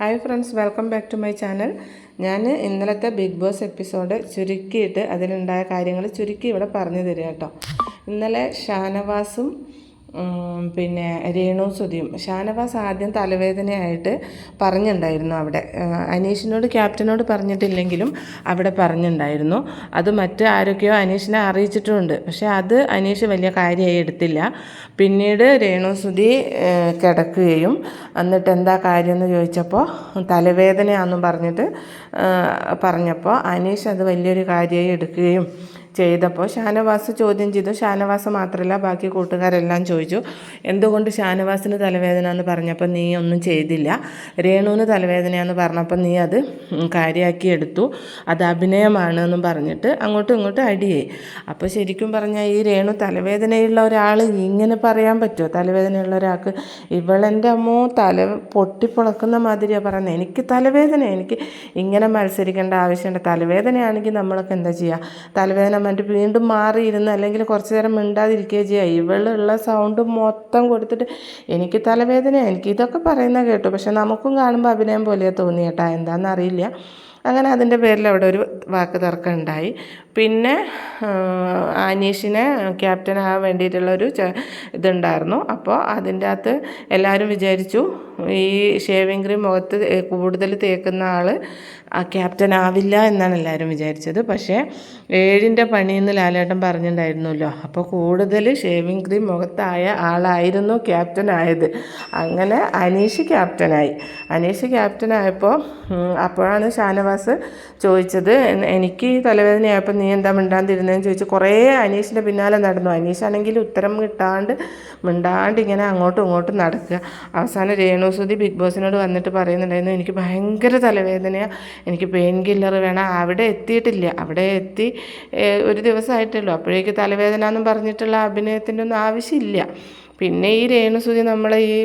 Hi friends welcome back to my channel. ഞാൻ ഇന്നലത്തെ big boss episode ചുരുക്കിയിട്ട് അതിലുണ്ടായ കാര്യങ്ങൾ ചുരുക്കി ഇവിടെ പറഞ്ഞു തരിക കേട്ടോ. ഇന്നലെ ഷാനവാസും പിന്നെ രേണു സുധിയും ഷാനവാസ് ആദ്യം തലവേദനയായിട്ട് പറഞ്ഞിട്ടുണ്ടായിരുന്നു അവിടെ. അനീഷിനോട് ക്യാപ്റ്റനോട് പറഞ്ഞിട്ടില്ലെങ്കിലും അവിടെ പറഞ്ഞിട്ടുണ്ടായിരുന്നു അത് മറ്റ് ആരൊക്കെയോ അനീഷിനെ അറിയിച്ചിട്ടുമുണ്ട് പക്ഷേ അത് അനീഷ് വലിയ കാര്യമായി എടുത്തില്ല. പിന്നീട് രേണു സുധി കിടക്കുകയും എന്നിട്ട് എന്താ കാര്യം എന്ന് ചോദിച്ചപ്പോൾ തലവേദനയാണെന്നും പറഞ്ഞിട്ട് പറഞ്ഞപ്പോൾ അനീഷ് അത് വലിയൊരു കാര്യമായി എടുക്കുകയും ചെയ്തപ്പോൾ ഷാനവാസ് ചോദ്യം ചെയ്തു. ഷാനവാസ് മാത്രമല്ല ബാക്കി കൂട്ടുകാരെല്ലാം ചോദിച്ചു. എന്തുകൊണ്ട് ഷാനവാസിന് തലവേദന എന്ന് പറഞ്ഞപ്പോൾ നീ ഒന്നും ചെയ്തില്ല? രേണുവിന് തലവേദനയാന്ന് പറഞ്ഞപ്പോൾ നീ അത് കാര്യമാക്കി എടുത്തു. അത് അഭിനയമാണ് എന്നും പറഞ്ഞിട്ട് അങ്ങോട്ടും ഇങ്ങോട്ടും അടിയായി. അപ്പോൾ ശരിക്കും പറഞ്ഞാൽ ഈ രേണു തലവേദനയുള്ള ഒരാൾ ഇങ്ങനെ പറയാൻ പറ്റുമോ? തലവേദനയുള്ള ഒരാൾക്ക് ഇവളെന്റെ അമ്മോ തല പൊട്ടിപ്പൊളക്കുന്ന മാതിരിയാണ് പറയുന്നത്. എനിക്ക് തലവേദന എനിക്ക് ഇങ്ങനെ മത്സരിക്കേണ്ട ആവശ്യമുണ്ട്. തലവേദനയാണെങ്കിൽ നമ്മളൊക്കെ എന്താ ചെയ്യുക? തലവേദന മറ്റു വീണ്ടും മാറിയിരുന്ന് അല്ലെങ്കിൽ കുറച്ച് നേരം മിണ്ടാതിരിക്കുകയോ ചെയ്യുക ഇവളുള്ള സൗണ്ട് മൊത്തം കൊടുത്തിട്ട് എനിക്ക് തലവേദന എനിക്ക് ഇതൊക്കെ പറയുന്ന കേട്ടു. പക്ഷെ നമുക്കും കാണുമ്പോൾ അഭിനയം പോലെയാണ് തോന്നി കേട്ടാ. എന്താണെന്നറിയില്ല അങ്ങനെ അതിന്റെ പേരിൽ അവിടെ ഒരു വാക്ക് തർക്കം ഉണ്ടായി. പിന്നെ അനീഷിനെ ക്യാപ്റ്റനാകാൻ വേണ്ടിയിട്ടുള്ള ഒരു ച- ഇതുണ്ടായിരുന്നു. അപ്പോൾ അതിന്റെ അകത്ത് എല്ലാവരും വിചാരിച്ചു ഈ ഷേവിംഗ് ക്രീം മുഖത്ത് കൂടുതൽ തേക്കുന്ന ആൾ ക്യാപ്റ്റൻ ആവില്ല എന്നാണ് എല്ലാവരും വിചാരിച്ചത്. പക്ഷേ ഏഴിന്റെ പണിയെന്ന് ലാലേട്ടൻ പറഞ്ഞിട്ടുണ്ടായിരുന്നല്ലോ അപ്പോൾ കൂടുതൽ ഷേവിംഗ് ക്രീം മുഖത്തായ ആളായിരുന്നു ക്യാപ്റ്റൻ ആയത്. അങ്ങനെ അനീഷ് ക്യാപ്റ്റനായി. അനീഷ് ക്യാപ്റ്റനായപ്പോൾ അപ്പോഴാണ് ഷാനവാസ് ചോദിച്ചത് എനിക്ക് തലവേദനയായപ്പോൾ നീ എന്താ മിണ്ടാണ്ടിരുന്നതെന്ന് ചോദിച്ചു കുറേ അനീഷിന്റെ പിന്നാലെ നടന്നു. അനീഷാണെങ്കിൽ ഉത്തരം കിട്ടാണ്ട് മിണ്ടാണ്ട് ഇങ്ങനെ അങ്ങോട്ടും ഇങ്ങോട്ടും നടക്കുക. അവസാനം രേണുസുതി ബിഗ് ബോസിനോട് വന്നിട്ട് പറയുന്നുണ്ടായിരുന്നു എനിക്ക് ഭയങ്കര തലവേദനയാണ് എനിക്ക് പെയിൻ കില്ലർ വേണം. അവിടെ എത്തിയിട്ടില്ല. അവിടെ എത്തി ഒരു ദിവസമായിട്ടുള്ളൂ അപ്പോഴേക്ക് തലവേദന എന്നും പറഞ്ഞിട്ടുള്ള അഭിനയത്തിന്റെ ഒന്നും ആവശ്യമില്ല. പിന്നെ ഈ രേണുസുതി നമ്മളെ ഈ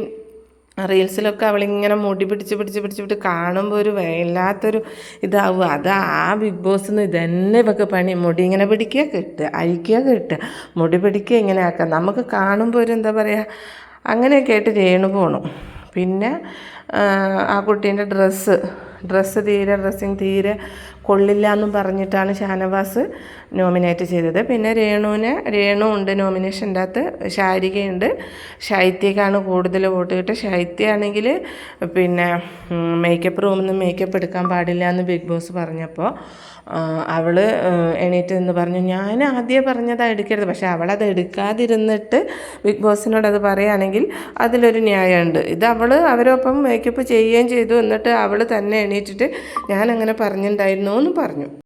റീൽസിലൊക്കെ അവളിങ്ങനെ മുടി പിടിച്ച് പിടിച്ച് പിടിച്ച് പിടിച്ച് കാണുമ്പോൾ ഒരു വല്ലാത്തൊരു ഇതാവുക അത് ആ ബിഗ് ബോസ് നിന്ന് ഇതന്നെ ഇവക്ക് പണി. മുടി ഇങ്ങനെ പിടിക്കുക കിട്ടുക അഴിക്കുക കിട്ടുക മുടി പിടിക്കുക ഇങ്ങനെ ആക്കുക. നമുക്ക് കാണുമ്പോൾ ഒരു എന്താ പറയുക അങ്ങനെയൊക്കെ ആയിട്ട് രേണു പോണു. പിന്നെ ആ കുട്ടീന്റെ ഡ്രസ്സ് ഡ്രസ്സ് തീരെ ഡ്രസ്സിങ് തീരെ കൊള്ളില്ല എന്നും പറഞ്ഞിട്ടാണ് ഷാനവാസ് നോമിനേറ്റ് ചെയ്തത്. പിന്നെ രേണുവിന് രേണു ഉണ്ട് നോമിനേഷന്റെ അകത്ത് ശാരികയുണ്ട്. ശൈത്യക്കാണ് കൂടുതൽ വോട്ട് കിട്ടുക. ശൈത്യയാണെങ്കിൽ പിന്നെ മേക്കപ്പ് റൂമിൽ നിന്ന് മേക്കപ്പ് എടുക്കാൻ പാടില്ല എന്ന് ബിഗ് ബോസ് പറഞ്ഞപ്പോൾ അവൾ എണീറ്റ് നിന്ന് പറഞ്ഞു ഞാൻ ആദ്യം പറഞ്ഞതാണ് എടുക്കരുത്. പക്ഷേ അവളത് എടുക്കാതിരുന്നിട്ട് ബിഗ് ബോസിനോട് അത് പറയുകയാണെങ്കിൽ അതിലൊരു ന്യായമുണ്ട്. ഇത് അവൾ അവരൊപ്പം മേക്കപ്പ് ചെയ്യുകയും ചെയ്തു. എന്നിട്ട് അവൾ തന്നെ എണീറ്റിട്ട് ഞാൻ അങ്ങനെ പറഞ്ഞിട്ടുണ്ടായിരുന്നു. എന്ന് പറഞ്ഞു.